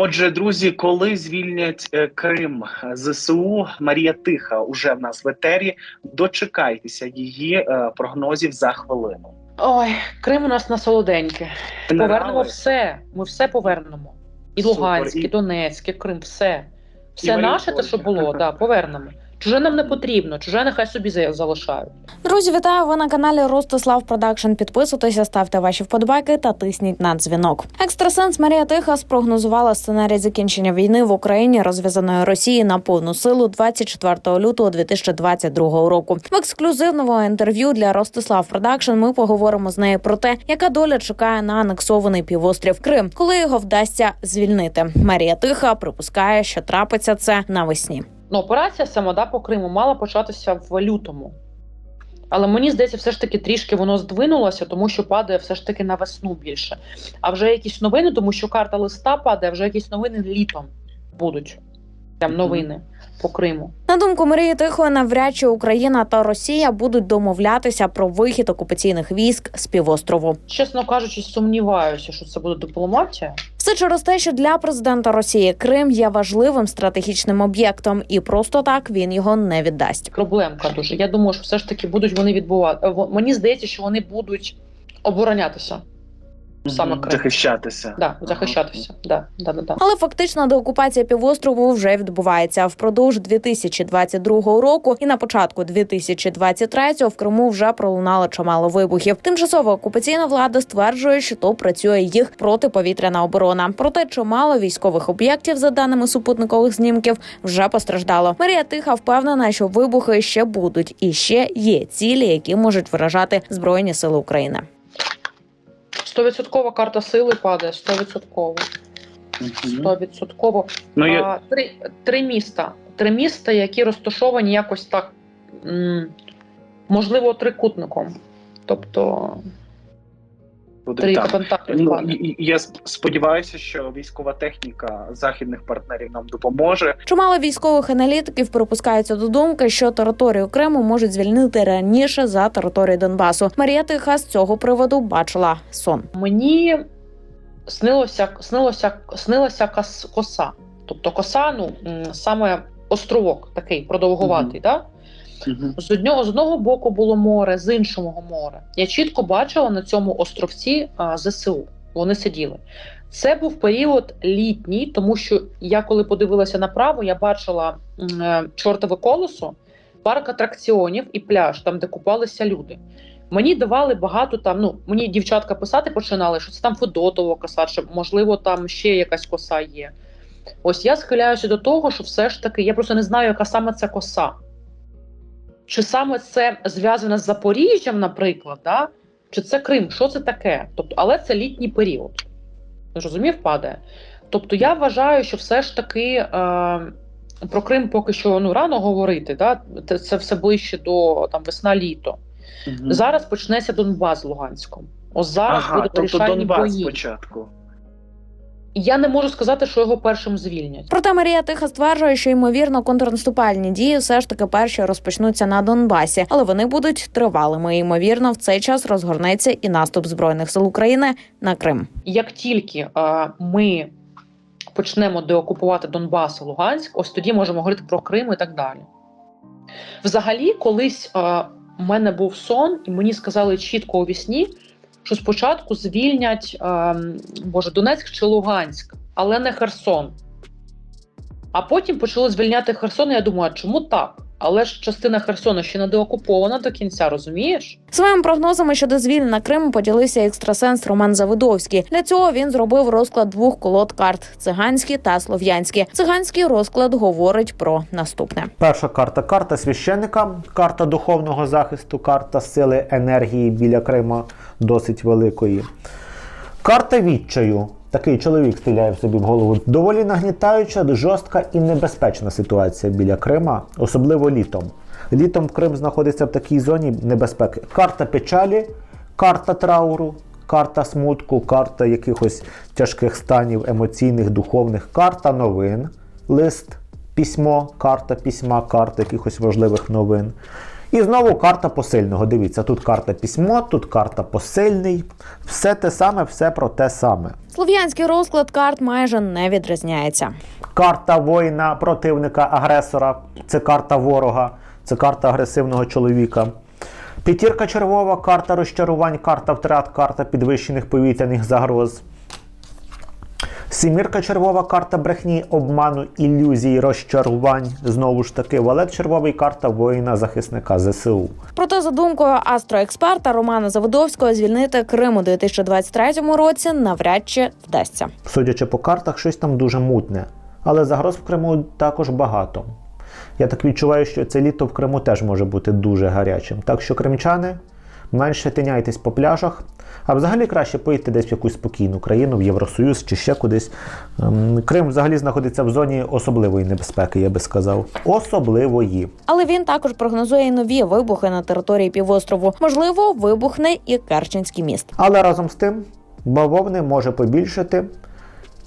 Отже, друзі, коли звільнять е, Крим е, ЗСУ, Марія Тиха уже в нас в етері. Дочекайтеся її е, прогнозів за хвилину. Ой, Крим у нас на солоденьке. Повернемо все. Ми все повернемо. І. Луганськ, і І- Донецьк, і Крим, все. І Все наше, те, що було, да, повернемо. Чуже нам не потрібно, чуже нехай собі за- залишають. Друзі, вітаю! Ви на каналі Ростислав Продакшн. Підписуйтеся, ставте ваші вподобайки та тисніть на дзвінок. Екстрасенс Марія Тиха спрогнозувала сценарій закінчення війни в Україні, розв'язаної Росії на повну силу 24 лютого 2022 року. В ексклюзивному інтерв'ю для Ростислав Продакшн ми поговоримо з нею про те, яка доля чекає на анексований півострів Крим, коли його вдасться звільнити. Марія Тиха припускає, що трапиться це навесні. Ну, операція сама да, по Криму мала початися в лютому. Але мені здається, все ж таки трішки воно здвинулося, тому що падає все ж таки на весну більше. А вже якісь новини, тому що карта листа падає, вже якісь новини літом будуть. Там новини по Криму. На думку Марії Тихої, навряд чи Україна та Росія будуть домовлятися про вихід окупаційних військ з півострову. Чесно кажучи, сумніваюся, що це буде дипломатія. Все через те, що для президента Росії Крим є важливим стратегічним об'єктом, і просто так він його не віддасть. Проблемка дуже. Я думаю, що все ж таки будуть вони відбувати. Мені здається, що вони будуть оборонятися, саме Крим. захищатися. да, захищатися. Да, да, да, да. Але фактично деокупація півострову вже відбувається впродовж 2022 року, і на початку 2023 в Криму вже пролунало чимало вибухів. Тимчасова окупаційна влада стверджує, що то працює їх протиповітряна оборона. Проте чимало військових об'єктів, за даними супутникових знімків, вже постраждало. Марія Тиха впевнена, що вибухи ще будуть, і ще є цілі, які можуть виражати збройні сили України. Стовідсоткова карта сили падає, стовідсотково. Мгм. Стовідсотково. Ну, я... Три, три міста. Три міста, які розташовані якось так, м, можливо, трикутником. Тобто Буде контакти Ну, я сподіваюся, що військова техніка західних партнерів нам допоможе. Чимало військових аналітиків припускаються до думки, що територію Криму можуть звільнити раніше за територію Донбасу. Марія Тиха з цього приводу бачила сон. Мені снилося, снилося, снилася кос- коса. Тобто коса, ну саме островок такий продовгуватий. Да? Мгм. З одного з одного боку було море, з іншого море. Я чітко бачила на цьому островці а, ЗСУ. Вони сиділи. Це був період літній, тому що я коли подивилася направо, я бачила е, чортове колесо, парк атракціонів і пляж, там де купалися люди. Мені давали багато там. Ну мені дівчатка писати починали, що це там Федотова коса, чи можливо там ще якась коса є. Ось я схиляюся до того, що все ж таки я просто не знаю, яка саме це коса. Чи саме це зв'язано з Запоріжжям, наприклад, да? чи це Крим? Що це таке? Тобто, але це літній період. Зрозумів, падає. Тобто, я вважаю, що все ж таки е, про Крим поки що ну, рано говорити. Да? Це, все ближче до там, весна-літо. Мгм. Зараз почнеться Донбас з Луганськом. Ось зараз Ага, будуть тобто Донбас бої. спочатку. Я не можу сказати, що його першим звільнять. Проте Марія Тиха стверджує, що ймовірно контрнаступальні дії все ж таки перші розпочнуться на Донбасі, але вони будуть тривалими. І, Ймовірно, в цей час розгорнеться і наступ збройних сил України на Крим. Як тільки е, ми почнемо деокупувати Донбас і Луганськ, ось тоді можемо говорити про Крим і так далі. Взагалі, колись е, у мене був сон, і мені сказали чітко у вісні, що спочатку звільнять е, Боже, Донецьк чи Луганськ, але не Херсон. А потім почали звільняти Херсон. І я думаю, а чому так? Але ж частина Херсону ще не деокупована до кінця, розумієш? Своїми прогнозами щодо звільнення Криму поділився екстрасенс Роман Завидовський. Для цього він зробив розклад двох колод карт: циганські та слов'янські. Циганський розклад говорить про наступне. Перша карта карта священника, карта духовного захисту, карта сили енергії біля Крима досить великої. Карта відчаю. Такий чоловік стріляє в собі в голову. Доволі нагнітаюча, жорстка і небезпечна ситуація біля Крима, особливо літом. Літом Крим знаходиться в такій зоні небезпеки. Карта печалі, карта трауру, карта смутку, карта якихось тяжких станів емоційних, духовних, карта новин, лист, письмо, карта письма, карта якихось важливих новин. І знову карта посильного. Дивіться, тут карта письмо, тут карта посильний. Все те саме, все про те саме. Слов'янський розклад карт майже не відрізняється. Карта воїна противника, агресора це карта ворога, це карта агресивного чоловіка. П'ятірка червова, карта розчарувань, карта втрат, карта підвищених повітряних загроз. Сімірка червова карта брехні, обману, ілюзій, розчарувань. Знову ж таки, валет червовий карта воїна-захисника ЗСУ. Проте, за думкою астроексперта Романа Заводовського, звільнити Крим у 2023 році навряд чи вдасться. Судячи по картах, щось там дуже мутне. Але загроз в Криму також багато. Я так відчуваю, що це літо в Криму теж може бути дуже гарячим. Так що, кримчани, менше тиняйтесь по пляжах, а взагалі краще поїдьте десь в якусь спокійну країну, в Євросоюз чи ще кудись. Ем, Крим взагалі знаходиться в зоні особливої небезпеки, я би сказав. Особливої. Але він також прогнозує і нові вибухи на території півострову. Можливо, вибухне і Керченський міст. Але разом з тим, бавовни може побільшати.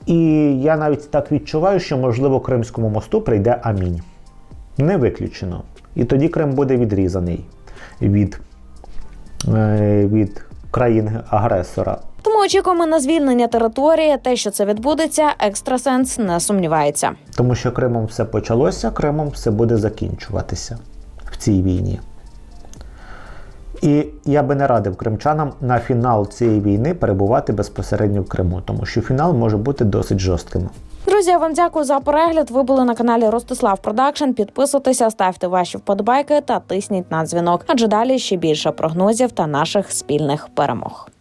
І я навіть так відчуваю, що можливо Кримському мосту прийде амінь. Не виключено. І тоді Крим буде відрізаний від, від країн-агресора. Тому очікуємо на звільнення території. Те, що це відбудеться, екстрасенс не сумнівається. Тому що Кримом все почалося, Кримом все буде закінчуватися в цій війні. І я би не радив кримчанам на фінал цієї війни перебувати безпосередньо в Криму, тому що фінал може бути досить жорстким. Друзі, я вам дякую за перегляд. Ви були на каналі Ростислав Продакшн. Підписуйтеся, ставте ваші вподобайки та тисніть на дзвінок. Адже далі ще більше прогнозів та наших спільних перемог.